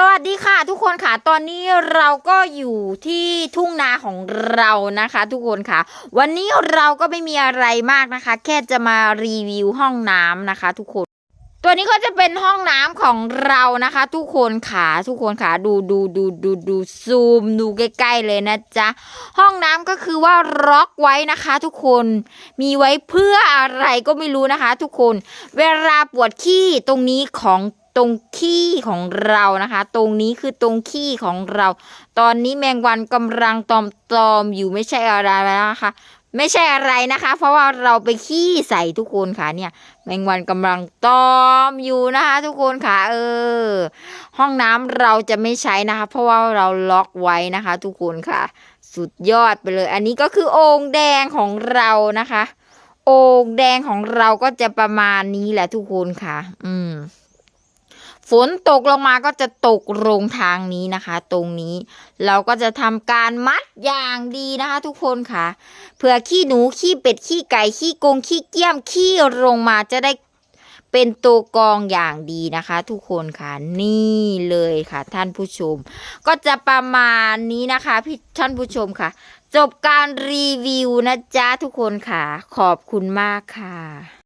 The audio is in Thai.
สวัสดีค่ะทุกคนค่ะ ตอนนี้เราก็อยู่ที่ทุ่งนาของเรานะคะ ทุกคนค่ะ วันนี้เราก็ไม่มีอะไรมากนะคะ แค่จะมารีวิวห้องน้ำนะคะ ทุกคน ตัวนี้ก็จะเป็นห้องน้ำของเรานะคะ ทุกคนค่ะทุกคนค่ะดูดูดูดูดูซูมดูใกล้ๆเลยนะจ๊ะห้องน้ำก็คือว่าล็อกไว้นะคะ ทุกคนมีไว้เพื่ออะไรก็ไม่รู้นะคะ ทุกคน เวลาปวดขี้ตรงนี้ของ ตรงขี้ของเรานะคะ ตรงนี้คือตรงขี้ของเรา ตอนนี้แมงวันกำลังตอมตอมๆอยู่ไม่ใช่อะไรนะคะ ไม่ใช่อะไรนะคะ เพราะว่าเราไปขี้ใส่ทุกคนค่ะเนี่ย แมงวันกำลังตอมอยู่นะคะ ทุกคนค่ะเออ ห้องน้ำเราจะไม่ใช้นะคะ เพราะว่าเราล็อกไว้นะคะ ทุกคนค่ะ สุดยอดไปเลย อันนี้ก็คือโอ่งแดงของเรานะคะ โอ่งแดงของเราก็จะประมาณนี้แหละทุกคนค่ะ อืม ฝนตกลงมาก็จะตกลงทางนี้นะคะ ตรงนี้เราก็จะทำการมัดอย่างดีนะคะ ทุกคนค่ะ เผื่อขี้หนูขี้เป็ดขี้ไก่ขี้กงขี้เกี้ยมขี้ลงมาจะได้เป็นตัวกองอย่างดีนะคะ ทุกคนค่ะนี่เลยค่ะ ท่านผู้ชม ก็จะประมาณนี้นะคะพี่ท่านผู้ชมค่ะ จบการรีวิวนะจ๊ะทุกคนค่ะ ขอบคุณมากค่ะ